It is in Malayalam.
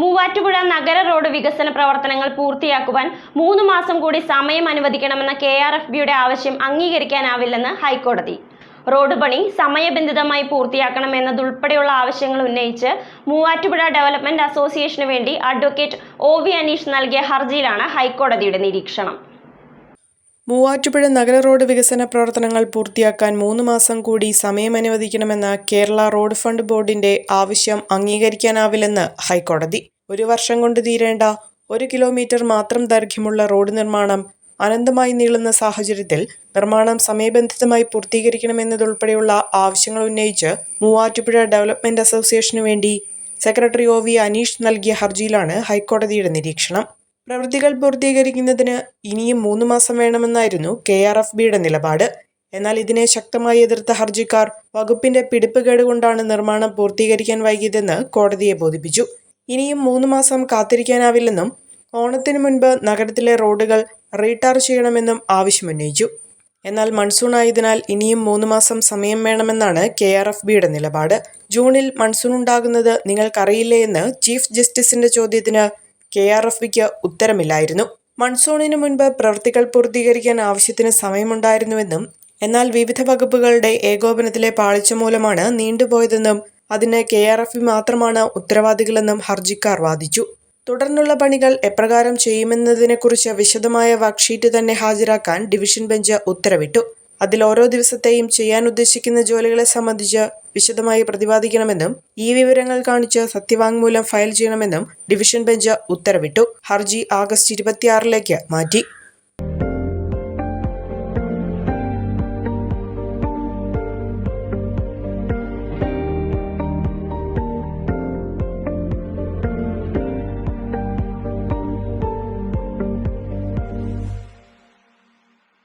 മൂവാറ്റുപുഴ നഗര റോഡ് വികസന പ്രവർത്തനങ്ങൾ പൂർത്തിയാക്കുവാൻ മൂന്ന് മാസം കൂടി സമയം അനുവദിക്കണമെന്ന കെ ആർ എഫ് ബിയുടെ ആവശ്യം അംഗീകരിക്കാനാവില്ലെന്ന് ഹൈക്കോടതി. റോഡ് പണി സമയബന്ധിതമായി പൂർത്തിയാക്കണമെന്നതുൾപ്പെടെയുള്ള ആവശ്യങ്ങൾ ഉന്നയിച്ച് മൂവാറ്റുപുഴ ഡെവലപ്മെന്റ് അസോസിയേഷന് വേണ്ടി അഡ്വക്കേറ്റ് ഒ വി അനീഷ് നൽകിയ ഹർജിയിലാണ് ഹൈക്കോടതിയുടെ നിരീക്ഷണം. മൂവാറ്റുപുഴ നഗര റോഡ് വികസന പ്രവർത്തനങ്ങൾ പൂർത്തിയാക്കാൻ മൂന്ന് മാസം കൂടി സമയം അനുവദിക്കണമെന്ന കേരള റോഡ് ഫണ്ട് ബോർഡിന്റെ ആവശ്യം അംഗീകരിക്കാനാവില്ലെന്ന് ഹൈക്കോടതി. ഒരു വർഷം കൊണ്ട് തീരേണ്ട ഒരു കിലോമീറ്റർ മാത്രം ദൈർഘ്യമുള്ള റോഡ് നിർമ്മാണം അനന്തമായി നീളുന്ന സാഹചര്യത്തിൽ നിർമ്മാണം സമയബന്ധിതമായി പൂർത്തീകരിക്കണമെന്നതുൾപ്പെടെയുള്ള ആവശ്യങ്ങൾ ഉന്നയിച്ച് മൂവാറ്റുപുഴ ഡെവലപ്മെന്റ് അസോസിയേഷനു വേണ്ടി സെക്രട്ടറി ഒ വി അനീഷ് നൽകിയ ഹർജിയിലാണ് ഹൈക്കോടതിയുടെ നിരീക്ഷണം. പ്രവൃത്തികൾ പൂർത്തീകരിക്കുന്നതിന് ഇനിയും മൂന്ന് മാസം വേണമെന്നായിരുന്നു കെ ആർ എഫ് ബിയുടെ നിലപാട്. എന്നാൽ ഇതിനെ ശക്തമായി എതിർത്ത ഹർജിക്കാർ വകുപ്പിന്റെ പിടിപ്പുകേട് നിർമ്മാണം പൂർത്തീകരിക്കാൻ വൈകിയതെന്ന് കോടതിയെ ബോധിപ്പിച്ചു. ഇനിയും മൂന്ന് മാസം കാത്തിരിക്കാനാവില്ലെന്നും ഓണത്തിന് മുൻപ് നഗരത്തിലെ റോഡുകൾ റീടാർ ചെയ്യണമെന്നും ആവശ്യമുന്നയിച്ചു. എന്നാൽ മൺസൂൺ ആയതിനാൽ ഇനിയും മൂന്ന് മാസം സമയം വേണമെന്നാണ് കെ ആർ എഫ് ബിയുടെ നിലപാട്. ജൂണിൽ മൺസൂൺ ഉണ്ടാകുന്നത് നിങ്ങൾക്കറിയില്ലേ എന്ന് ചീഫ് ജസ്റ്റിസിന്റെ ചോദ്യത്തിന് കെ ആർ എഫ് ബിക്ക് ഉത്തരമില്ലായിരുന്നു. മൺസൂണിന് മുൻപ് പ്രവൃത്തികൾ പൂർത്തീകരിക്കാൻ ആവശ്യത്തിന് സമയമുണ്ടായിരുന്നുവെന്നും എന്നാൽ വിവിധ വകുപ്പുകളുടെ ഏകോപനത്തിലെ പാളിച്ച മൂലമാണ് നീണ്ടുപോയതെന്നും അതിന് കെ ആർ എഫ് മാത്രമാണ് ഉത്തരവാദികളെന്നും ഹർജിക്കാർ വാദിച്ചു. തുടർന്നുള്ള പണികൾ എപ്രകാരം ചെയ്യുമെന്നതിനെക്കുറിച്ച് വിശദമായ വർക്ക്ഷീറ്റ് തന്നെ ഹാജരാക്കാൻ ഡിവിഷൻ ബെഞ്ച് ഉത്തരവിട്ടു. അതിൽ ഓരോ ദിവസത്തെയും ചെയ്യാൻ ഉദ്ദേശിക്കുന്ന ജോലികളെ സംബന്ധിച്ച് വിശദമായി പ്രതിപാദിക്കണമെന്നും ഈ വിവരങ്ങൾ കാണിച്ച് സത്യവാങ്മൂലം ഫയൽ ചെയ്യണമെന്നും ഡിവിഷൻ ബെഞ്ച് ഉത്തരവിട്ടു. ഹർജി ആഗസ്റ്റ് ഇരുപത്തിയാറിലേക്ക് മാറ്റി.